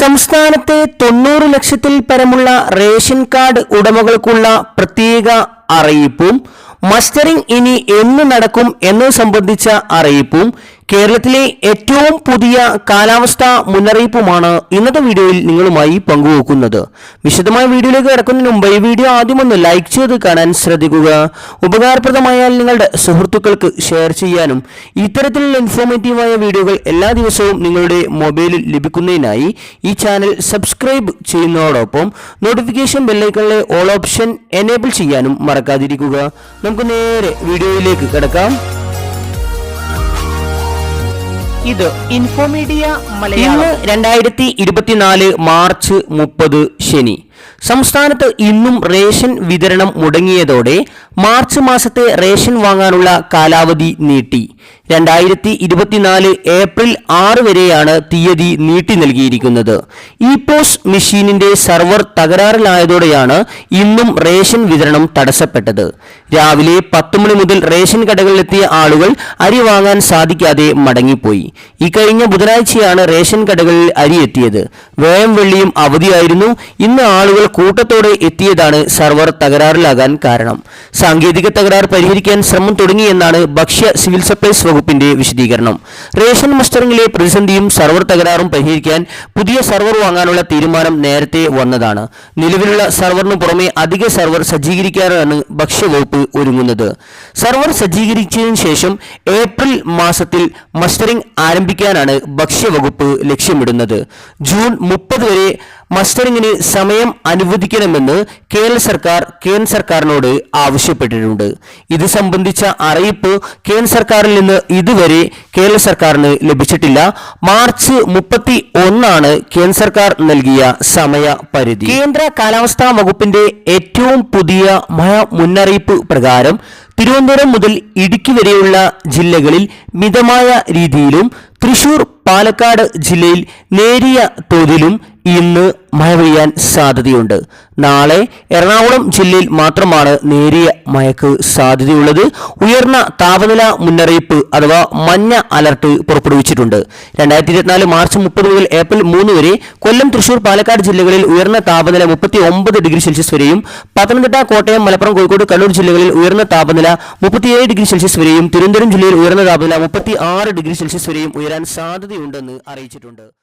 സംസ്ഥാനത്തെ തൊണ്ണൂറ് ലക്ഷത്തിൽ പരമുള്ള റേഷൻ കാർഡ് ഉടമകൾക്കുള്ള പ്രത്യേക അറിയിപ്പും മസ്റ്ററിംഗ് ഇനി എന്ന് നടക്കും എന്നത് സംബന്ധിച്ച അറിയിപ്പും കേരളത്തിലെ ഏറ്റവും പുതിയ കാലാവസ്ഥാ മുന്നറിയിപ്പുമാണ് ഇന്നത്തെ വീഡിയോയിൽ നിങ്ങളുമായി പങ്കുവെക്കുന്നത്. വിശദമായ വീഡിയോയിലേക്ക് കിടക്കുന്നതിന് മുമ്പ് ഈ വീഡിയോ ആദ്യം ഒന്ന് ലൈക്ക് ചെയ്ത് കാണാൻ ശ്രദ്ധിക്കുക. ഉപകാരപ്രദമായാൽ നിങ്ങളുടെ സുഹൃത്തുക്കൾക്ക് ഷെയർ ചെയ്യാനും ഇത്തരത്തിലുള്ള ഇൻഫോർമേറ്റീവായ വീഡിയോകൾ എല്ലാ ദിവസവും നിങ്ങളുടെ മൊബൈലിൽ ലഭിക്കുന്നതിനായി ഈ ചാനൽ സബ്സ്ക്രൈബ് ചെയ്യുന്നതോടൊപ്പം നോട്ടിഫിക്കേഷൻ ബെല്ലൈക്കണിലെ ഓൾ ഓപ്ഷൻ എനേബിൾ ചെയ്യാനും മറക്കാതിരിക്കുക. നമുക്ക് നേരെ വീഡിയോയിലേക്ക് കിടക്കാം. ഇത് ഇൻഫോമീഡിയ ഇന്ന് മലയാളം. രണ്ടായിരത്തി ഇരുപത്തിനാല് മാർച്ച് മുപ്പത് ശനി. സംസ്ഥാനത്ത് ഇന്നും റേഷൻ വിതരണം മുടങ്ങിയതോടെ മാർച്ച് മാസത്തെ റേഷൻ വാങ്ങാനുള്ള കാലാവധി നീട്ടി. രണ്ടായിരത്തി ഇരുപത്തിനാല് ഏപ്രിൽ ആറ് വരെയാണ് തീയതി നീട്ടി നൽകിയിരിക്കുന്നത്. ഇ പോസ് മെഷീനിന്റെ സെർവർ തകരാറിലായതോടെയാണ് ഇന്നും റേഷൻ വിതരണം തടസ്സപ്പെട്ടത്. രാവിലെ പത്ത് മണി മുതൽ റേഷൻ കടകളിലെത്തിയ ആളുകൾ അരി വാങ്ങാൻ സാധിക്കാതെ മടങ്ങിപ്പോയി. ഇക്കഴിഞ്ഞ ബുധനാഴ്ചയാണ് റേഷൻ കടകളിൽ അരി എത്തിയത്. വേയം വെള്ളിയും അവധിയായിരുന്നു. ഇന്ന് ആളുകൾ കൂട്ടത്തോടെ എത്തിയതാണ് സെർവർ തകരാറിലാകാൻ കാരണം. സാങ്കേതിക തകരാർ പരിഹരിക്കാൻ ശ്രമം തുടങ്ങിയെന്നാണ് ഭക്ഷ്യ സിവിൽ സപ്ലൈസ് വകുപ്പിന്റെ വിശദീകരണം. റേഷൻ മസ്റ്ററിംഗിലെ പ്രതിസന്ധിയും സർവർ തകരാറും പരിഹരിക്കാൻ പുതിയ സർവർ വാങ്ങാനുള്ള തീരുമാനം നേരത്തെ വന്നതാണ്. നിലവിലുള്ള സർവറിന് പുറമെ അധിക സർവർ സജ്ജീകരിക്കാനാണ് ഭക്ഷ്യവകുപ്പ് ഒരുങ്ങുന്നത്. സർവർ സജ്ജീകരിച്ചതിനു ശേഷം ഏപ്രിൽ മാസത്തിൽ മസ്റ്ററിംഗ് ആരംഭിക്കാനാണ് ഭക്ഷ്യവകുപ്പ് ലക്ഷ്യമിടുന്നത്. ജൂൺ മുപ്പത് വരെ മസ്റ്ററിംഗിന് സമയം അനുവദിക്കണമെന്ന് കേരള സർക്കാർ കേന്ദ്ര സർക്കാരിനോട് ആവശ്യപ്പെട്ടിട്ടുണ്ട്. ഇത് സംബന്ധിച്ച അറിയിപ്പ് കേന്ദ്ര സർക്കാരിൽ നിന്ന് ഇതുവരെ കേരള സർക്കാരിന് ലഭിച്ചിട്ടില്ല. മാർച്ച് മുപ്പത്തി ഒന്നാണ് കേന്ദ്ര സർക്കാർ നൽകിയ സമയ പരിധി കേന്ദ്ര കാലാവസ്ഥാ വകുപ്പിന്റെ ഏറ്റവും പുതിയ മഴ മുന്നറിയിപ്പ് പ്രകാരം തിരുവനന്തപുരം മുതൽ ഇടുക്കി വരെയുള്ള ജില്ലകളിൽ മിതമായ രീതിയിലും തൃശൂർ പാലക്കാട് ജില്ലയിൽ നേരിയ തോതിലും ഇന്ന് മഴ പെയ്യാൻ സാധ്യതയുണ്ട്. നാളെ എറണാകുളം ജില്ലയിൽ മാത്രമാണ് നേരിയ മഴയ്ക്ക് സാധ്യതയുള്ളത്. ഉയർന്ന താപനില മുന്നറിയിപ്പ് അഥവാ മഞ്ഞ അലർട്ട് പുറപ്പെടുവിച്ചിട്ടുണ്ട്. രണ്ടായിരത്തി ഇരുപത്തിനാല് മാർച്ച് മുപ്പത് മുതൽ ഏപ്രിൽ മൂന്ന് വരെ കൊല്ലം തൃശൂർ പാലക്കാട് ജില്ലകളിൽ ഉയർന്ന താപനില മുപ്പത്തി ഒമ്പത് ഡിഗ്രി സെൽഷ്യസ് വരെയും പത്തനംതിട്ട കോട്ടയം മലപ്പുറം കോഴിക്കോട് കണ്ണൂർ ജില്ലകളിൽ ഉയർന്ന താപനില മുപ്പത്തിയേഴ് ഡിഗ്രി സെൽഷ്യസ് വരെയും തിരുവനന്തപുരം ജില്ലയിൽ ഉയർന്ന താപനില മുപ്പത്തി ആറ് ഡിഗ്രി സെൽഷ്യസ് വരെയും ഉയരാൻ സാധ്യതയുണ്ടെന്ന് അറിയിച്ചിട്ടുണ്ട്.